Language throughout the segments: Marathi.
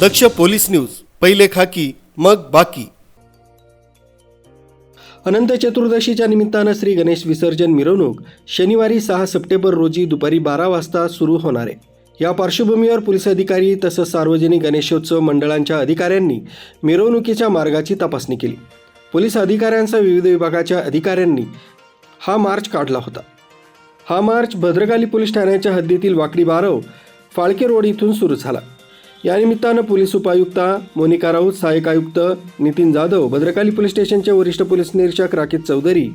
दक्ष पोलीस न्यूज पहिले खाकी मग बाकी. अनंत चतुर्दशीच्या निमित्तानं श्री गणेश विसर्जन मिरवणूक शनिवारी सहा सप्टेंबर रोजी दुपारी बारा वाजता सुरू होणार आहे. या पार्श्वभूमीवर पोलीस अधिकारी तसंच सार्वजनिक गणेशोत्सव मंडळांच्या अधिकाऱ्यांनी मिरवणुकीच्या मार्गाची तपासणी केली. पोलीस अधिकाऱ्यांसह विविध विभागाच्या अधिकाऱ्यांनी हा मार्च काढला होता. हा मार्च भद्रकाली पोलीस ठाण्याच्या हद्दीतील वाकडी बारव फाळके रोड इथून सुरू झाला. यानिमित्तानं पोलीस उपायुक्ता मोनिका राऊत सहाय्यक आयुक्त नितीन जाधव भद्रकाली पोलीस स्टेशनचे वरिष्ठ पोलीस निरीक्षक राकेश चौधरी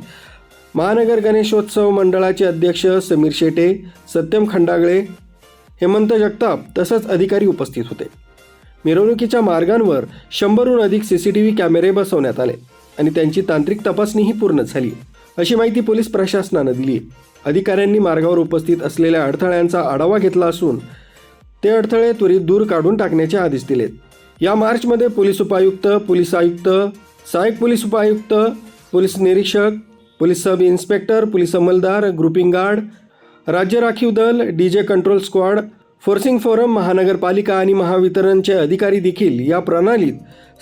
महानगर गणेशोत्सव मंडळाचे अध्यक्ष समीर शेटे सत्यम खंडागळे हेमंत जगताप तसंच अधिकारी उपस्थित होते. मिरवणुकीच्या मार्गांवर शंभरहून अधिक सी सी टी व्ही कॅमेरे बसवण्यात आले आणि त्यांची तांत्रिक तपासणीही पूर्ण झाली. अशी माहिती पोलीस प्रशासनानं दिली अधिकाऱ्यांनी मार्गावर उपस्थित असलेल्या अडथळ्यांचा आढावा घेतला असून ते अडथळे त्वरित दूर काढून टाकण्याचे आदेश दिलेत. या मार्चमध्ये पोलीस उपायुक्त पोलीस आयुक्त सहाय्यक पोलीस उपायुक्त पोलीस निरीक्षक पोलीस सब इन्स्पेक्टर पोलीस अंमलदार ग्रुपिंग गार्ड राज्य राखीव दल D J control squad forcing forum महानगरपालिका आणि महावितरणचे अधिकारी देखील या प्रणालीत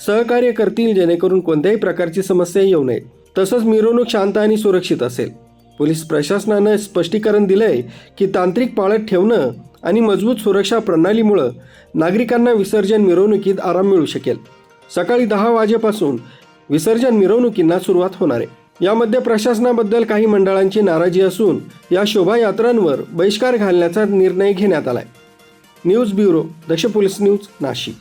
सहकार्य करतील जेणेकरून कोणत्याही प्रकारची समस्या येऊ नये. तसंच मिरवणूक शांत आणि सुरक्षित असेल. पोलीस प्रशासनानं स्पष्टीकरण दिलंय की तांत्रिक पाळत ठेवणं आणि मजबूत सुरक्षा प्रणालीमुळं नागरिकांना विसर्जन मिरवणुकीत आराम मिळू शकेल. सकाळी दहा वाजेपासून विसर्जन मिरवणुकींना सुरुवात होणार आहे. यामध्ये प्रशासनाबद्दल काही मंडळांची नाराजी असून या शोभायात्रांवर बहिष्कार घालण्याचा निर्णय घेण्यात आलाय. News bureau Daksh police news Nashik.